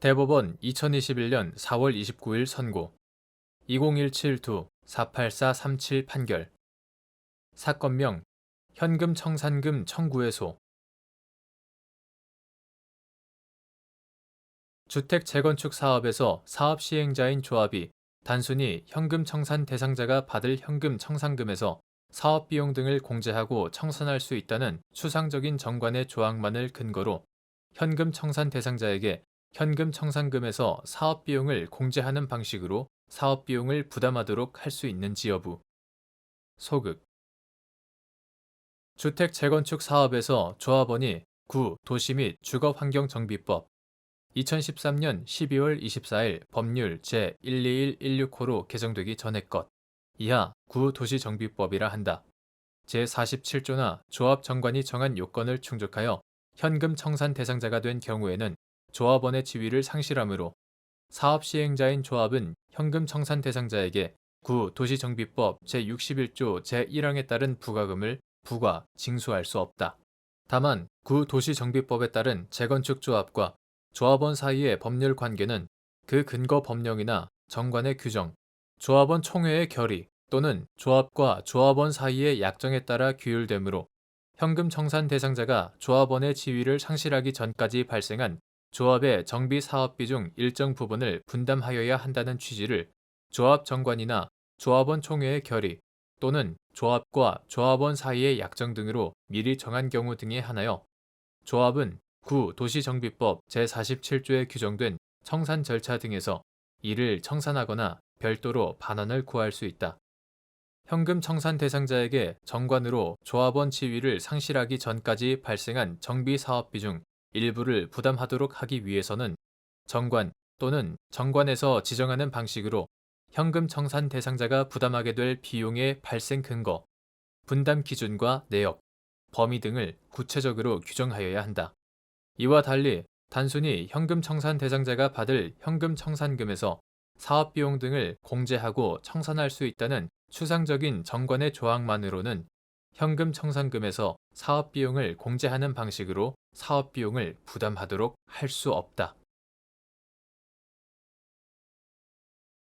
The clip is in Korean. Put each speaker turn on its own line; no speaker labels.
대법원 2021년 4월 29일 선고. 2017-2-48437 판결. 사건명 현금 청산금 청구해소. 주택 재건축 사업에서 사업 시행자인 조합이 단순히 현금 청산 대상자가 받을 현금 청산금에서 사업 비용 등을 공제하고 청산할 수 있다는 추상적인 정관의 조항만을 근거로 현금 청산 대상자에게 현금 청산금에서 사업 비용을 공제하는 방식으로 사업 비용을 부담하도록 할 수 있는지 여부. 소극. 주택 재건축 사업에서 조합원이 구 도시 및 주거 환경 정비법 2013년 12월 24일 법률 제12116호로 개정되기 전의 것 이하 구 도시 정비법이라 한다. 제47조나 조합 정관이 정한 요건을 충족하여 현금 청산 대상자가 된 경우에는 조합원의 지위를 상실하므로 사업 시행자인 조합은 현금 청산 대상자에게 구 도시정비법 제61조 제1항에 따른 부과금을 부과, 징수할 수 없다. 다만 구 도시정비법에 따른 재건축 조합과 조합원 사이의 법률 관계는 그 근거 법령이나 정관의 규정, 조합원 총회의 결의 또는 조합과 조합원 사이의 약정에 따라 규율되므로 현금 청산 대상자가 조합원의 지위를 상실하기 전까지 발생한 조합의 정비 사업비 중 일정 부분을 분담하여야 한다는 취지를 조합 정관이나 조합원 총회의 결의 또는 조합과 조합원 사이의 약정 등으로 미리 정한 경우 등에 한하여 조합은 구 도시정비법 제47조에 규정된 청산 절차 등에서 이를 청산하거나 별도로 반환을 구할 수 있다. 현금 청산 대상자에게 정관으로 조합원 지위를 상실하기 전까지 발생한 정비 사업비 중 일부를 부담하도록 하기 위해서는 정관 또는 정관에서 지정하는 방식으로 현금 청산 대상자가 부담하게 될 비용의 발생 근거, 분담 기준과 내역, 범위 등을 구체적으로 규정하여야 한다. 이와 달리 단순히 현금 청산 대상자가 받을 현금 청산금에서 사업 비용 등을 공제하고 청산할 수 있다는 추상적인 정관의 조항만으로는 현금 청산금에서 사업 비용을 공제하는 방식으로 사업 비용을 부담하도록 할 수 없다.